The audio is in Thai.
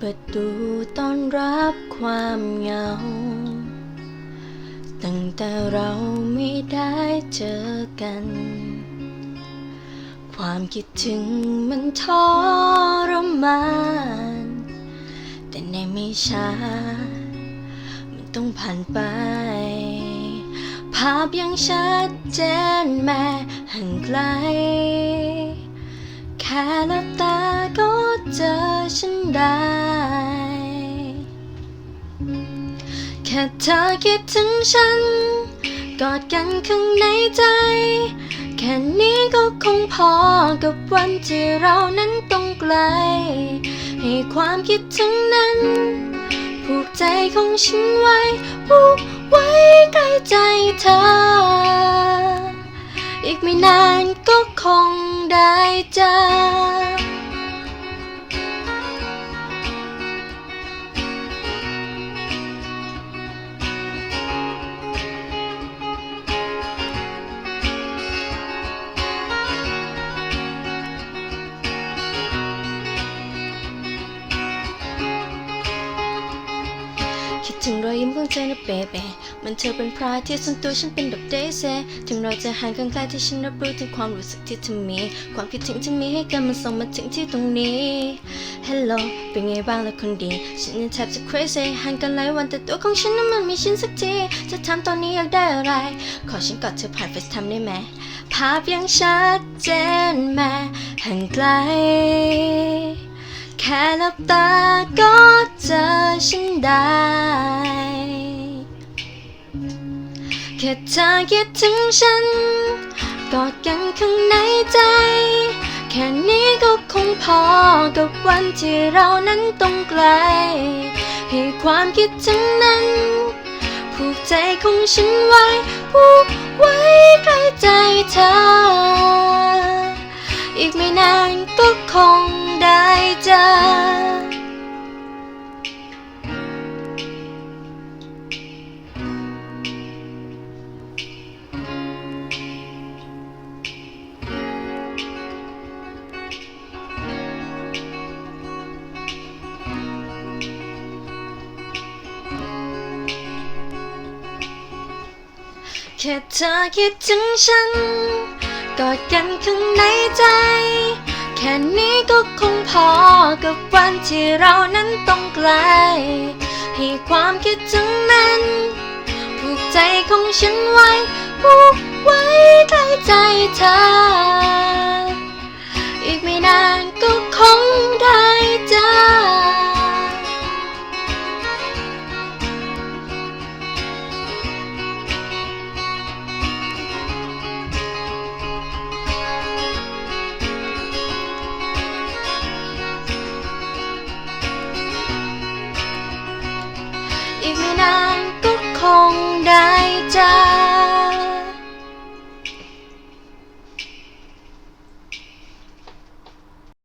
ประตูต้อนรับความเหงา ตั้งแต่เราไม่ได้เจอกัน ความคิดถึงมันทรมาน แต่ในไม่ช้า มันต้องผ่านไป ภาพยังชัดเจนแม้ห่างไกล แค่ลับตาก็ ฉันได้ แค่เธอคิดถึงฉัน กอดกันข้างในใจ แค่นี้ก็คงพอกับวันที่เรานั้นต้องไกล ให้ความคิดถึงนั้นผูกใจของฉันไว้ผูกไว้ใกล้ใจเธอ อีกไม่นานก็คงได้เจอ คิดถึงรอยยิ้มของเธอนะเบเบมันเธอเป็นพรายที่ส่วนตัวฉันเป็นดอกเดซถึงเราจะห่างกันไกลที่ฉันรับรู้ถึงความรู้สึกที่เธอมี ความคิดถึงที่มีให้กันมันส่งมาถึงที่ตรงนี้ Hello เป็นไงบ้างล่ะคนดี ฉันยังแทบจะ crazy ห่างกันหลายวันแต่ตัวของฉันนั้นมันไม่ชินสักทีจะถามตอนนี้อยากได้อะไร ขอฉันกอดเธอผ่าน FaceTime ได้ไหมภาพยังชัดเจนแม้ห่างไกล แค่หลับตาก็ เจอฉันได้ แค่เธอคิดถึงฉัน กอดกันข้างในใจ แค่นี้ก็คงพอกับวันที่เรานั้นต้องไกล ให้ความคิดถึงนั้น ผูกใจของฉันไว้ ผูกไว้ใกล้ใจเธอ อีกไม่นานก็คงได้เจอ ค่เธอคิดถึงฉัน กอดกันข้างในใจ แค่นี้ก็คงพอกับวันที่เรานั้นต้องไกล ให้ความคิดถึงนั้นผูกใจของฉันไว้ผูกไว้ใกล้ใจเธอ